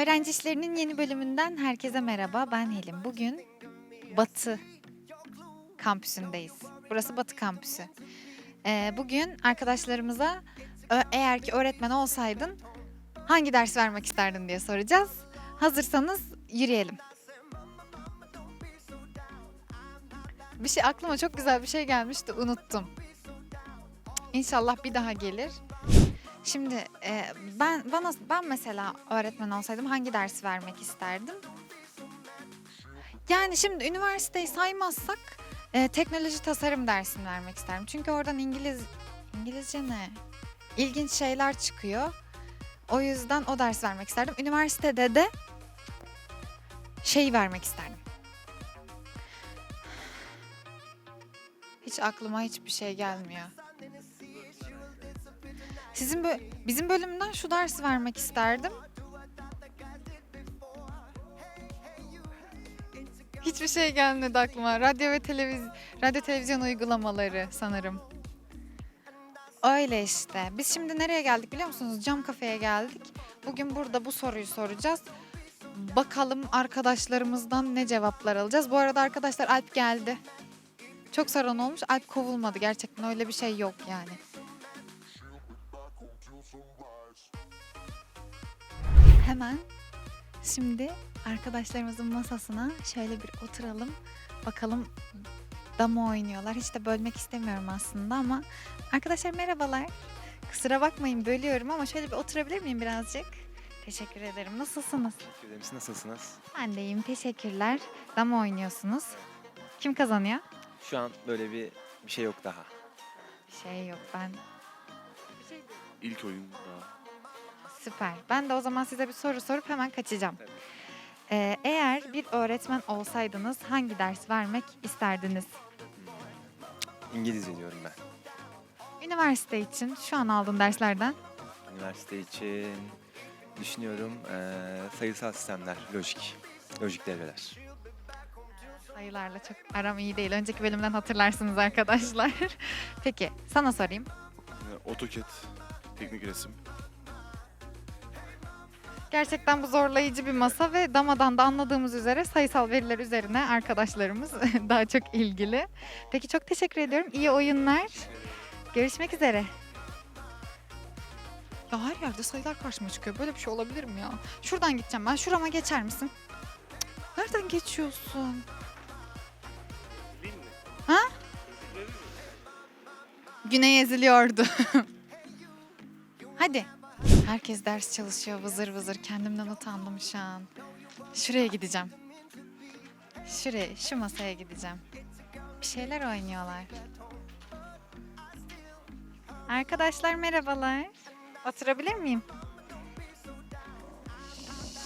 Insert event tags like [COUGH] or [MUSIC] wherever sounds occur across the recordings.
Öğrenci İşleri'nin yeni bölümünden herkese merhaba. Ben Helin. Bugün Batı kampüsündeyiz. Burası Batı kampüsü. Ee, bugün arkadaşlarımıza "Ö- eğer ki öğretmen olsaydın hangi ders vermek isterdin diye soracağız. Hazırsanız yürüyelim. Bir şey aklıma çok güzel bir şey gelmişti unuttum. İnşallah bir daha gelir. Şimdi e, ben bana ben mesela öğretmen olsaydım hangi dersi vermek isterdim? Yani şimdi üniversiteyi saymazsak e, teknoloji tasarım dersini vermek isterim. Çünkü oradan İngiliz İngilizce ne? İlginç şeyler çıkıyor. O yüzden o ders vermek isterdim. Üniversitede de şey vermek isterdim. Hiç aklıma hiçbir şey gelmiyor. Sizin bö- bizim bölümden şu dersi vermek isterdim. Hiçbir şey gelmedi aklıma. Radyo ve televiz radyo televizyon uygulamaları sanırım. Öyle işte. Biz şimdi nereye geldik biliyor musunuz? Cam kafeye geldik. Bugün burada bu soruyu soracağız. Bakalım arkadaşlarımızdan ne cevaplar alacağız. Bu arada arkadaşlar Alp geldi. Çok saran olmuş. Alp kovulmadı. Gerçekten öyle bir şey yok yani. Hemen şimdi arkadaşlarımızın masasına şöyle bir oturalım. Bakalım dama oynuyorlar. Hiç de bölmek istemiyorum aslında ama arkadaşlar merhabalar. Kusura bakmayın bölüyorum ama şöyle bir oturabilir miyim birazcık? Teşekkür ederim. Nasılsınız? Teşekkür ederim. Siz nasılsınız? Ben de iyiyim. Teşekkürler. Dama oynuyorsunuz. Kim kazanıyor? Şu an böyle bir bir şey yok daha. Bir şey yok. Ben İlk oyun daha. Süper. Ben de o zaman size bir soru sorup hemen kaçacağım. Ee, eğer bir öğretmen olsaydınız hangi ders vermek isterdiniz? İngilizce diyorum ben. Üniversite için şu an aldığın derslerden Üniversite için düşünüyorum eee, sayısal sistemler, lojik, lojik devreler. sayılarla çok aram iyi değil. Önceki bölümden hatırlarsınız arkadaşlar. [LAUGHS] Peki sana sorayım. Yine AutoCAD, teknik resim. Gerçekten bu zorlayıcı bir masa ve damadan da anladığımız üzere sayısal veriler üzerine arkadaşlarımız [LAUGHS] daha çok ilgili. Peki çok teşekkür ediyorum. İyi oyunlar. Görüşmek üzere. Ya her yerde sayılar karşıma çıkıyor. Böyle bir şey olabilir mi ya? Şuradan gideceğim ben. Şurama geçer misin? Nereden geçiyorsun? Ha? Güney eziliyordu. [LAUGHS] Hadi. Herkes ders çalışıyor vızır vızır. Kendimden utandım şu an. Şuraya gideceğim. Şuraya, şu masaya gideceğim. Bir şeyler oynuyorlar. Arkadaşlar merhabalar. Oturabilir miyim?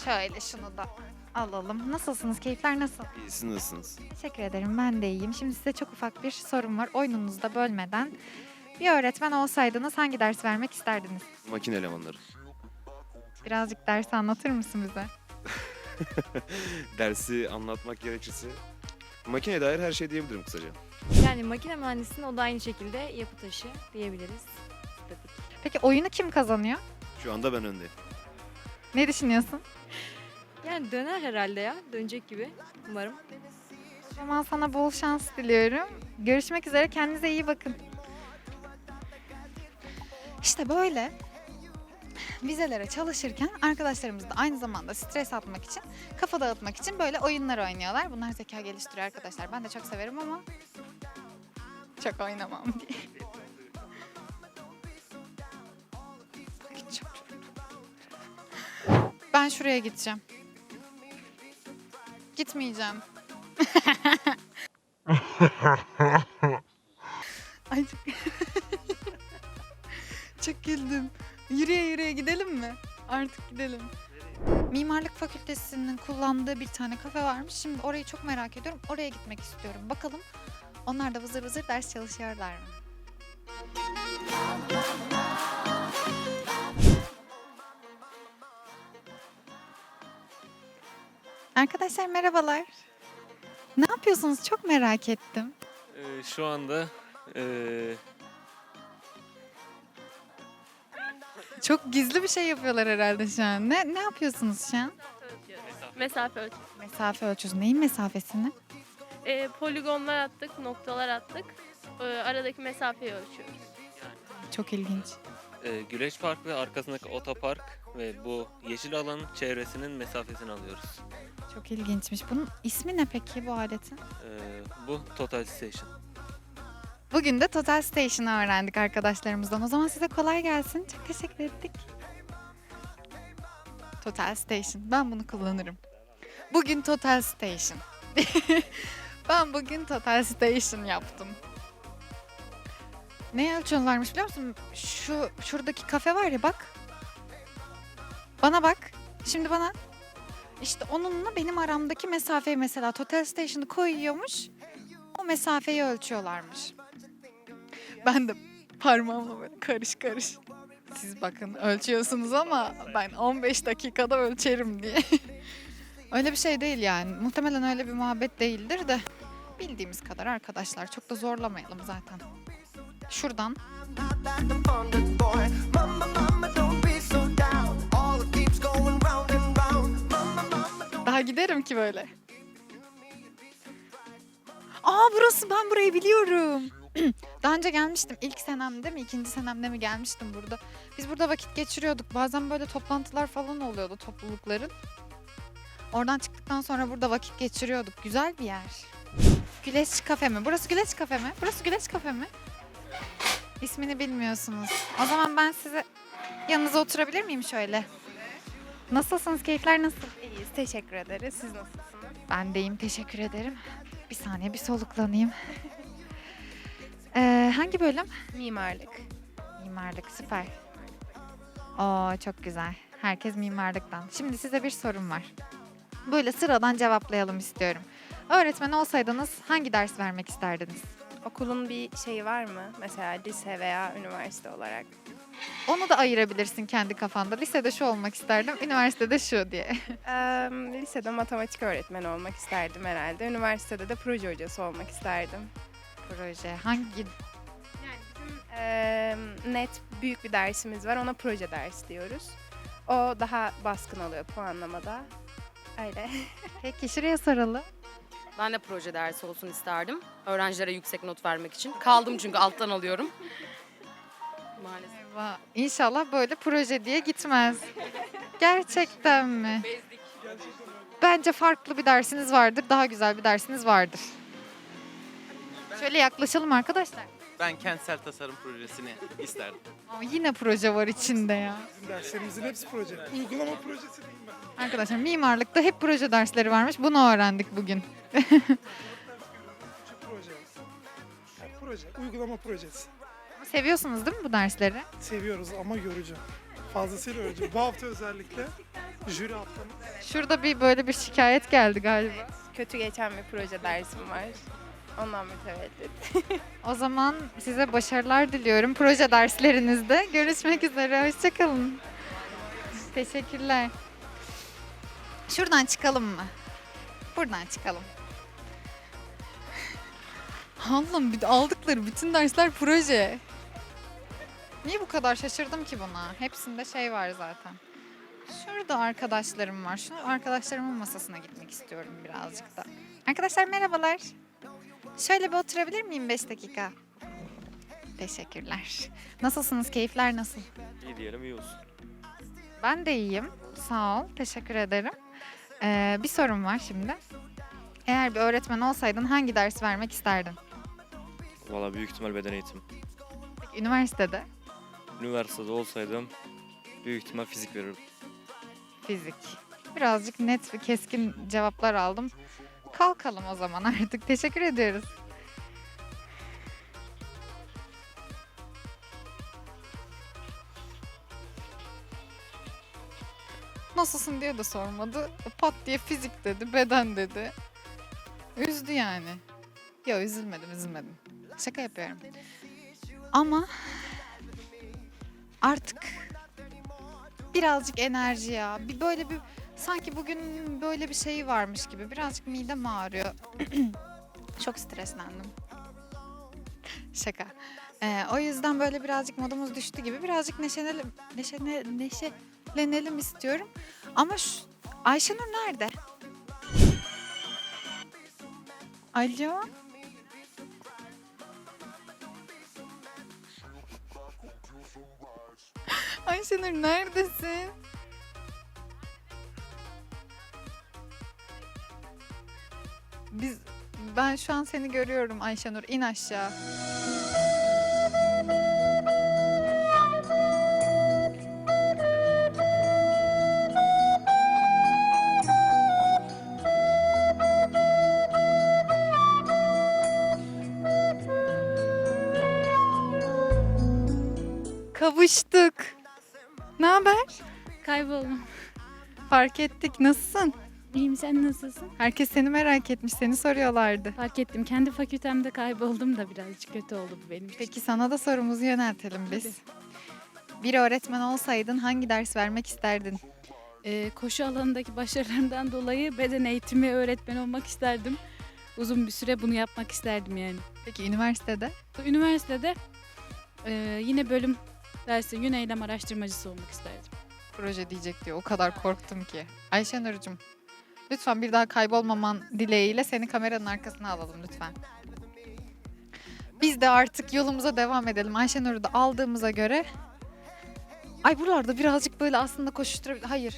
Şöyle şunu da alalım. Nasılsınız? Keyifler nasıl? İyi, siz nasılsınız? Teşekkür ederim. Ben de iyiyim. Şimdi size çok ufak bir sorum var. Oyununuzu da bölmeden. Bir öğretmen olsaydınız hangi ders vermek isterdiniz? Makine elemanları. Birazcık ders anlatır mısın bize? [LAUGHS] Dersi anlatmak gerekirse makine dair her şey diyebilirim kısaca. Yani makine mühendisliğinin o da aynı şekilde yapı taşı diyebiliriz. Peki oyunu kim kazanıyor? Şu anda ben öndeyim. Ne düşünüyorsun? Yani döner herhalde ya. Dönecek gibi. Umarım. O zaman sana bol şans diliyorum. Görüşmek üzere. Kendinize iyi bakın. İşte böyle vizelere çalışırken arkadaşlarımız da aynı zamanda stres atmak için, kafa dağıtmak için böyle oyunlar oynuyorlar. Bunlar zeka geliştiriyor arkadaşlar. Ben de çok severim ama çok oynamam diye. Ben şuraya gideceğim. Gitmeyeceğim. [LAUGHS] Ay çok... güldüm. Yürüye yürüye gidelim mi? Artık gidelim. Mimarlık Fakültesi'nin kullandığı bir tane kafe varmış. Şimdi orayı çok merak ediyorum. Oraya gitmek istiyorum. Bakalım onlar da vızır vızır ders çalışıyorlar mı? Arkadaşlar merhabalar. Ne yapıyorsunuz? Çok merak ettim. Ee, şu anda ee, Çok gizli bir şey yapıyorlar herhalde şu an. Ne, ne yapıyorsunuz şu an? Mesafe ölç. Mesafe ölçüyoruz. Neyin mesafesini? Ee, poligonlar attık, noktalar attık. Ee, aradaki mesafeyi ölçüyoruz. Çok ilginç. Ee, Güleç Park ve arkasındaki otopark ve bu yeşil alanın çevresinin mesafesini alıyoruz. Çok ilginçmiş. Bunun ismi ne peki bu aletin? Ee, bu Total Station. Bugün de Total Station'ı öğrendik arkadaşlarımızdan. O zaman size kolay gelsin. Çok teşekkür ettik. Total Station. Ben bunu kullanırım. Bugün Total Station. [LAUGHS] ben bugün Total Station yaptım. Ne ölçüyorlarmış biliyor musun? Şu şuradaki kafe var ya bak. Bana bak. Şimdi bana. İşte onunla benim aramdaki mesafeyi mesela Total Station'ı koyuyormuş. O mesafeyi ölçüyorlarmış. Ben de parmağımla böyle karış karış. Siz bakın ölçüyorsunuz ama ben 15 dakikada ölçerim diye. [LAUGHS] öyle bir şey değil yani. Muhtemelen öyle bir muhabbet değildir de. Bildiğimiz kadar arkadaşlar. Çok da zorlamayalım zaten. Şuradan daha giderim ki böyle. Aa burası ben burayı biliyorum. [CLEARS THROAT] Daha önce gelmiştim. İlk senemde mi, ikinci senemde mi gelmiştim burada. Biz burada vakit geçiriyorduk. Bazen böyle toplantılar falan oluyordu toplulukların. Oradan çıktıktan sonra burada vakit geçiriyorduk. Güzel bir yer. Güleç kafe mi? Burası Güleç kafe mi? Burası Güleç kafe mi? İsmini bilmiyorsunuz. O zaman ben size yanınıza oturabilir miyim şöyle? Nasılsınız? Keyifler nasıl? İyiyiz, teşekkür ederiz. Siz nasılsınız? Ben deyim teşekkür ederim. Bir saniye bir soluklanayım. Ee, hangi bölüm? Mimarlık. Mimarlık süper. Oo çok güzel. Herkes mimarlıktan. Şimdi size bir sorum var. Böyle sıradan cevaplayalım istiyorum. Öğretmen olsaydınız hangi ders vermek isterdiniz? Okulun bir şeyi var mı? Mesela lise veya üniversite olarak. Onu da ayırabilirsin kendi kafanda. Lisede şu olmak isterdim, üniversitede şu diye. [LAUGHS] Eee, lisede matematik öğretmeni olmak isterdim herhalde. Üniversitede de proje hocası olmak isterdim. Proje hangi Eee, net büyük bir dersimiz var. Ona proje dersi diyoruz. O daha baskın oluyor puanlamada. Öyle. [LAUGHS] Peki şuraya soralım. Ben de proje dersi olsun isterdim. Öğrencilere yüksek not vermek için. Kaldım çünkü alttan alıyorum. Maalesef. [LAUGHS] Eyvah. İnşallah böyle proje diye gitmez. Gerçekten mi? Bence farklı bir dersiniz vardır. Daha güzel bir dersiniz vardır. Şöyle yaklaşalım arkadaşlar. Ben kentsel tasarım projesini isterdim. Ama yine proje var içinde ya. Bizim derslerimizin hepsi proje. Uygulama projesi değil ben. Arkadaşlar mimarlıkta hep proje dersleri varmış. Bunu öğrendik bugün. Proje. Yani proje, uygulama projesi. Seviyorsunuz değil mi bu dersleri? Seviyoruz ama yorucu. Fazlasıyla yorucu. Bu hafta özellikle jüri haftamız. Şurada bir böyle bir şikayet geldi galiba. Kötü geçen bir proje dersim var. Ondan mütevellit. O zaman size başarılar diliyorum proje derslerinizde. Görüşmek üzere. Hoşçakalın. Teşekkürler. Şuradan çıkalım mı? Buradan çıkalım. Allah'ım aldıkları bütün dersler proje. Niye bu kadar şaşırdım ki buna? Hepsinde şey var zaten. Şurada arkadaşlarım var. Şu arkadaşlarımın masasına gitmek istiyorum birazcık da. Arkadaşlar merhabalar. Şöyle bir oturabilir miyim 5 dakika? Teşekkürler. Nasılsınız? Keyifler nasıl? İyi diyelim iyi olsun. Ben de iyiyim. Sağ ol. Teşekkür ederim. Ee, bir sorum var şimdi. Eğer bir öğretmen olsaydın hangi ders vermek isterdin? Valla büyük ihtimal beden eğitimi. Peki, üniversitede Üniversitede olsaydım büyük ihtimal fizik verirdim. fizik. Birazcık net ve keskin cevaplar aldım. Kalkalım o zaman artık. Teşekkür ediyoruz. Nasılsın diye de sormadı. Pat diye fizik dedi, beden dedi. Üzdü yani. Ya üzülmedim, üzülmedim. Şaka yapıyorum. Ama artık birazcık enerji ya. Bir böyle bir sanki bugün böyle bir şey varmış gibi. Birazcık midem ağrıyor. [CLEARS THROAT] Çok streslendim. Şaka. Ee, o yüzden böyle birazcık modumuz düştü gibi birazcık neşelenelim, neşene, neşelenelim istiyorum. Ama şu, Ayşenur nerede? Alo? [LAUGHS] Ayşenur neredesin? Biz ben şu an seni görüyorum Ayşenur. İn aşağı. Kavuştuk. Ne haber? Kayboldum. Fark ettik. Nasılsın? İyiyim sen nasılsın? Herkes seni merak etmiş. Seni soruyorlardı. Fark ettim. Kendi fakültemde kayboldum da birazcık kötü oldu bu benim için. Peki sana da sorumuzu yöneltelim biz. Bir öğretmen olsaydın hangi ders vermek isterdin? Ee, koşu alanındaki başarılarımdan dolayı beden eğitimi öğretmeni olmak isterdim. Uzun bir süre bunu yapmak isterdim yani. Peki üniversitede? Üniversitede e, yine bölüm dersi yün eylem araştırmacısı olmak isterdim. Proje diyecek diye o kadar korktum ki. Ayşenur'cum lütfen bir daha kaybolmaman dileğiyle seni kameranın arkasına alalım lütfen. Biz de artık yolumuza devam edelim. Ayşenur'u da aldığımıza göre Ay buralarda birazcık böyle aslında koşuşturabilir. Hayır.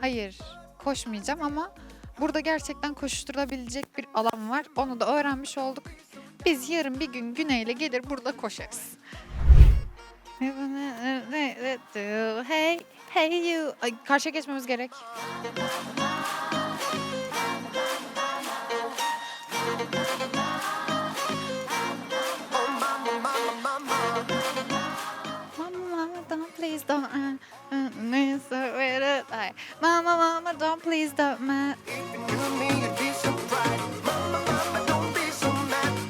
Hayır. Koşmayacağım ama burada gerçekten koşuşturulabilecek bir alan var. Onu da öğrenmiş olduk. Biz yarın bir gün Güney'le gelir burada koşarız. Hey, hey you. Ay, karşıya geçmemiz gerek. Don't. Uh, uh, it. Ay, Mama, mama, don't please don't. ma-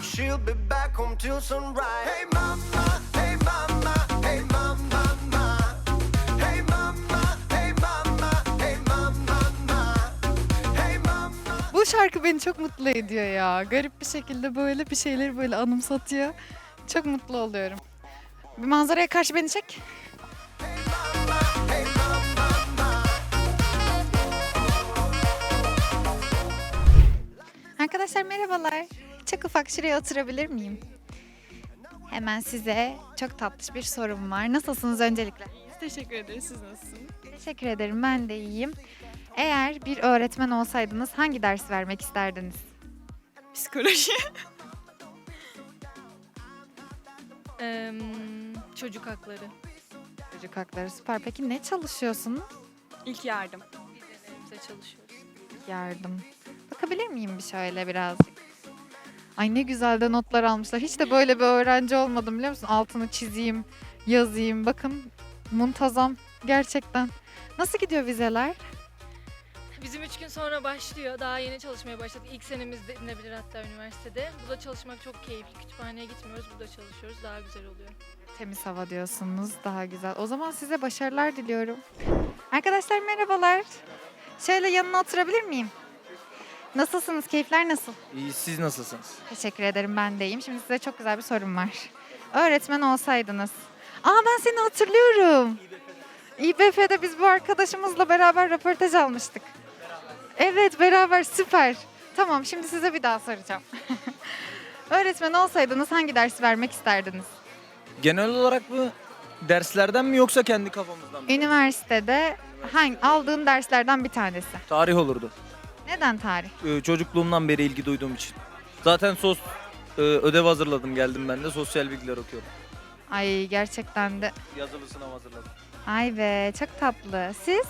She'll be back home till sunrise. Hey mama, hey mama, hey mama, mama. Hey mama, hey mama, hey mama, mama. Hey mama. Bu şarkı beni çok mutlu ediyor ya. Garip bir şekilde böyle bir şeyleri böyle anımsatıyor. Çok mutlu oluyorum. Bir manzaraya karşı beni çek. Arkadaşlar merhabalar. Çok ufak şuraya oturabilir miyim? Hemen size çok tatlış bir sorum var. Nasılsınız öncelikle? Teşekkür ederiz. Siz nasılsınız? Teşekkür ederim. Ben de iyiyim. Eğer bir öğretmen olsaydınız hangi ders vermek isterdiniz? Psikoloji. [LAUGHS] çocuk hakları. Çocuk hakları süper. Peki ne çalışıyorsunuz? İlk yardım. Vizelerimize çalışıyoruz. Yardım. Bakabilir miyim bir şöyle birazcık? Ay ne güzel de notlar almışlar. Hiç de böyle bir öğrenci olmadım biliyor musun? Altını çizeyim, yazayım. Bakın muntazam gerçekten. Nasıl gidiyor vizeler? Bizim üç gün sonra başlıyor. Daha yeni çalışmaya başladık. İlk senemiz denilebilir hatta üniversitede. Burada çalışmak çok keyifli. Kütüphaneye gitmiyoruz, burada çalışıyoruz. Daha güzel oluyor. Temiz hava diyorsunuz. Daha güzel. O zaman size başarılar diliyorum. Arkadaşlar merhabalar. Şöyle yanına oturabilir miyim? Nasılsınız? Keyifler nasıl? İyi, siz nasılsınız? Teşekkür ederim ben de iyiyim. Şimdi size çok güzel bir sorum var. Öğretmen olsaydınız. Aa ben seni hatırlıyorum. İBF'de biz bu arkadaşımızla beraber röportaj almıştık. Evet beraber süper. Tamam şimdi size bir daha soracağım. [LAUGHS] Öğretmen olsaydınız hangi dersi vermek isterdiniz? Genel olarak mı derslerden mi yoksa kendi kafamızdan mı? Üniversitede hangi aldığın derslerden bir tanesi. Tarih olurdu. Neden tarih? Ee, çocukluğumdan beri ilgi duyduğum için. Zaten sos e, ödev hazırladım geldim ben de sosyal bilgiler okuyorum. Ay gerçekten de. Yazılı sınav hazırladım. Ay be çok tatlı. Siz?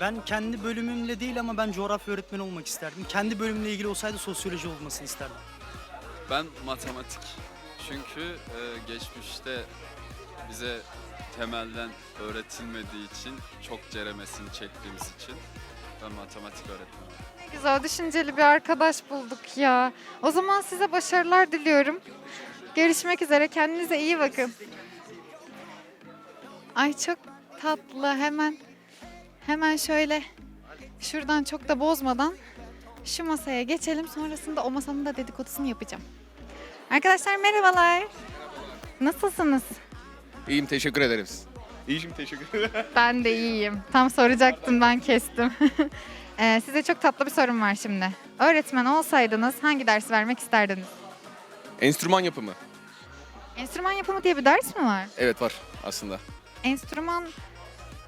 Ben kendi bölümümle değil ama ben coğrafya öğretmeni olmak isterdim. Kendi bölümümle ilgili olsaydı sosyoloji olmasını isterdim. Ben matematik. Çünkü e, geçmişte bize temelden öğretilmediği için çok ceremesini çektiğimiz için ben matematik öğretmenim. Ne güzel düşünceli bir arkadaş bulduk ya. O zaman size başarılar diliyorum. Görüşmek üzere. Kendinize iyi bakın. Ay çok tatlı. Hemen hemen şöyle şuradan çok da bozmadan şu masaya geçelim. Sonrasında o masanın da dedikodusunu yapacağım. Arkadaşlar merhabalar. Nasılsınız? İyiyim teşekkür ederiz. İyiyim teşekkür ederim. Ben de iyiyim. Tam soracaktım ben kestim. [LAUGHS] Ee, size çok tatlı bir sorum var şimdi. Öğretmen olsaydınız hangi dersi vermek isterdiniz? Enstrüman yapımı. Enstrüman yapımı diye bir ders mi var? Evet var aslında. Enstrüman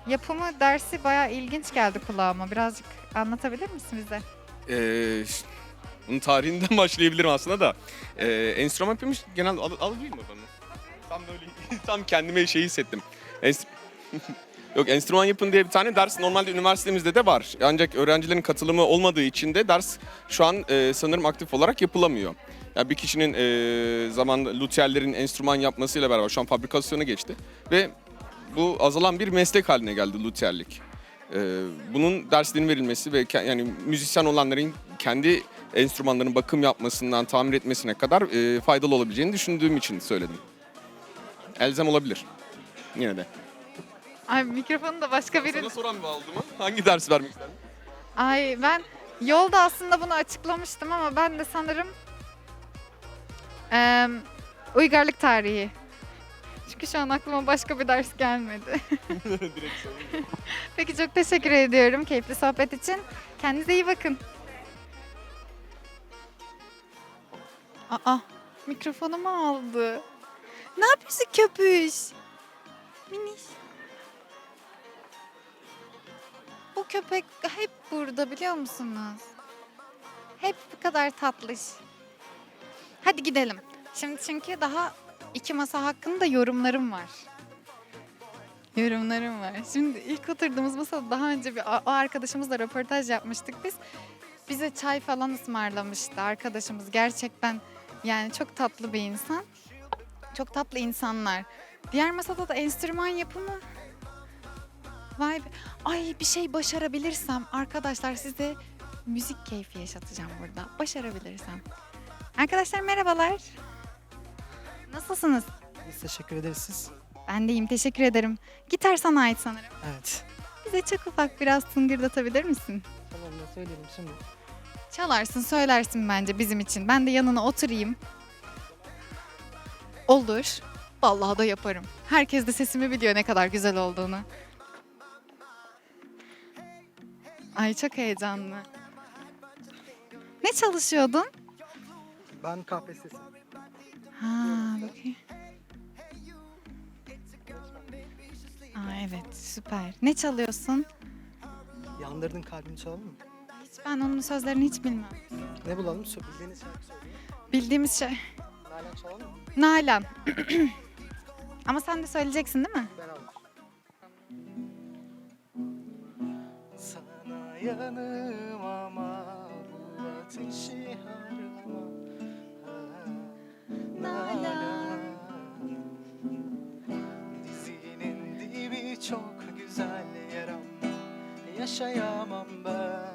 yapımı dersi bayağı ilginç geldi kulağıma. Birazcık anlatabilir misin bize? Ee, ş- bunun tarihinden [LAUGHS] başlayabilirim aslında da. Ee, enstrüman yapımı genel al, alayım mı bana? Tam böyle [LAUGHS] tam kendime şey hissettim. Enst- [LAUGHS] Yok enstrüman yapın diye bir tane ders normalde üniversitemizde de var. Ancak öğrencilerin katılımı olmadığı için de ders şu an e, sanırım aktif olarak yapılamıyor. Ya bir kişinin e, zaman luterlerin enstrüman yapmasıyla beraber şu an fabrikasyona geçti ve bu azalan bir meslek haline geldi luterlik. Ee, bunun derslerinin verilmesi ve ke- yani müzisyen olanların kendi enstrümanların bakım yapmasından tamir etmesine kadar e, faydalı olabileceğini düşündüğüm için söyledim. Elzem olabilir. Yine de. Ay mikrofonu da başka biri... Sana soran mı aldı mı? Hangi ders vermek isterdin? Ay ben yolda aslında bunu açıklamıştım ama ben de sanırım eee, uygarlık tarihi. Çünkü şu an aklıma başka bir ders gelmedi. [LAUGHS] Direkt söyleyeyim. Peki çok teşekkür ediyorum keyifli sohbet için. Kendinize iyi bakın. Aa, mikrofonumu aldı. Ne yapıyorsun köpüş? Miniş. Bu köpek hep burada biliyor musunuz? Hep bu kadar tatlış. Hadi gidelim. Şimdi çünkü daha iki masa hakkında yorumlarım var. Yorumlarım var. Şimdi ilk oturduğumuz masada daha önce bir o arkadaşımızla röportaj yapmıştık biz. Bize çay falan ısmarlamıştı arkadaşımız. Gerçekten yani çok tatlı bir insan. Çok tatlı insanlar. Diğer masada da enstrüman yapımı. Vay be. Ay bir şey başarabilirsem arkadaşlar size müzik keyfi yaşatacağım burada. Başarabilirsem. Arkadaşlar merhabalar. Nasılsınız? Biz teşekkür ederiz siz. Ben de iyiyim teşekkür ederim. Gitar sana ait sanırım. Evet. Bize çok ufak biraz tıngırdatabilir misin? Tamam da söyleyelim şimdi. Çalarsın söylersin bence bizim için. Ben de yanına oturayım. Olur. Vallahi da yaparım. Herkes de sesimi biliyor ne kadar güzel olduğunu. Ay çok heyecanlı. Ne çalışıyordun? Ben KPSS. Ha bakayım. Aa evet süper. Ne çalıyorsun? Yandırdın kalbini çalalım mı? Hiç ben onun sözlerini hiç bilmem. Ne bulalım? Bildiğiniz şarkı söyleyin. Bildiğimiz şey. Nalan çalalım mı? Nalan. [CLEARS THROAT] Ama sen de söyleyeceksin değil mi? Sana yanım ama bu ateşi harlama. Nalan. Dizinin dibi çok güzel yer ama yaşayamam ben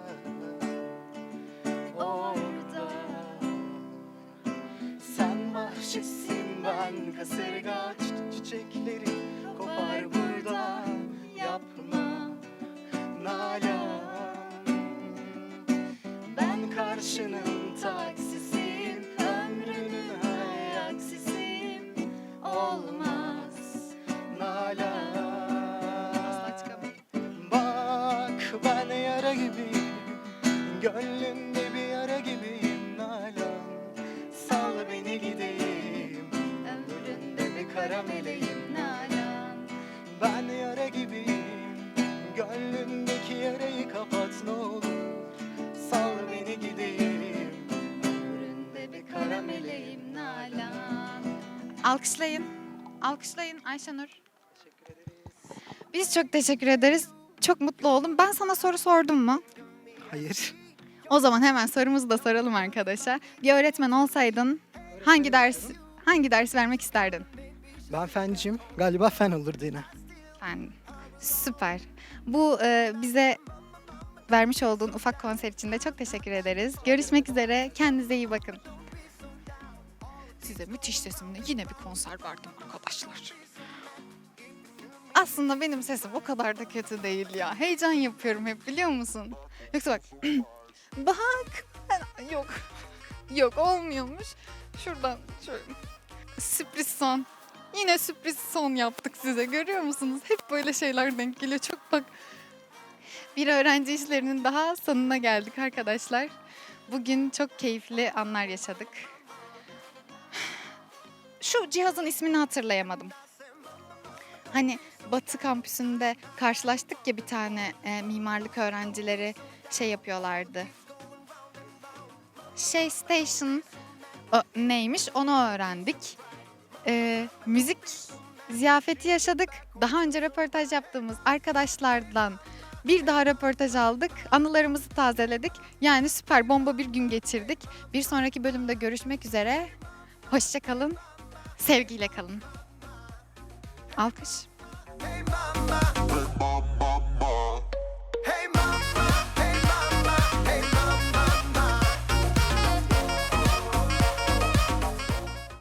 orada. Sen bahçesin ben kasırga çi- çiçekleri kopar burada yapma Nalan. Ben karşının taksisiyim ömrünün ayaksisiyim olmaz Nalan. Bak ben yara gibiyim Gönlümde kara meleğim Nalan Ben yara gibiyim Gönlümdeki yarayı kapat ne olur Sal beni gideyim Ömründe bir kara meleğim Nalan Alkışlayın. Alkışlayın Ayşenur. Biz çok teşekkür ederiz. Çok mutlu oldum. Ben sana soru sordum mu? Hayır. O zaman hemen sorumuzu da soralım arkadaşa. Bir öğretmen olsaydın hangi ders hangi ders vermek isterdin? Ben fenciyim. Galiba fen olurdu yine. Fen. Süper. Bu e, bize vermiş olduğun ufak konser için de çok teşekkür ederiz. Görüşmek üzere. Kendinize iyi bakın. Size müthiş sesimle yine bir konser verdim arkadaşlar. Aslında benim sesim o kadar da kötü değil ya. Heyecan yapıyorum hep biliyor musun? Yoksa bak. [CLEARS THROAT] bak. Yok. Yok olmuyormuş. Şuradan şöyle. Sürpriz son. Yine sürpriz son yaptık size. Görüyor musunuz? Hep böyle şeyler denk geliyor. Çok bak. Bir öğrenci işlerinin daha sonuna geldik arkadaşlar. Bugün çok keyifli anlar yaşadık. Şu cihazın ismini hatırlayamadım. Hani Batı kampüsünde karşılaştık ya bir tane e, mimarlık öğrencileri şey yapıyorlardı. Şey Station o, neymiş onu öğrendik. E, müzik ziyafeti yaşadık. Daha önce röportaj yaptığımız arkadaşlardan bir daha röportaj aldık. Anılarımızı tazeledik. Yani süper bomba bir gün geçirdik. Bir sonraki bölümde görüşmek üzere. Hoşça kalın. Sevgiyle kalın. Alkış. Hey mama,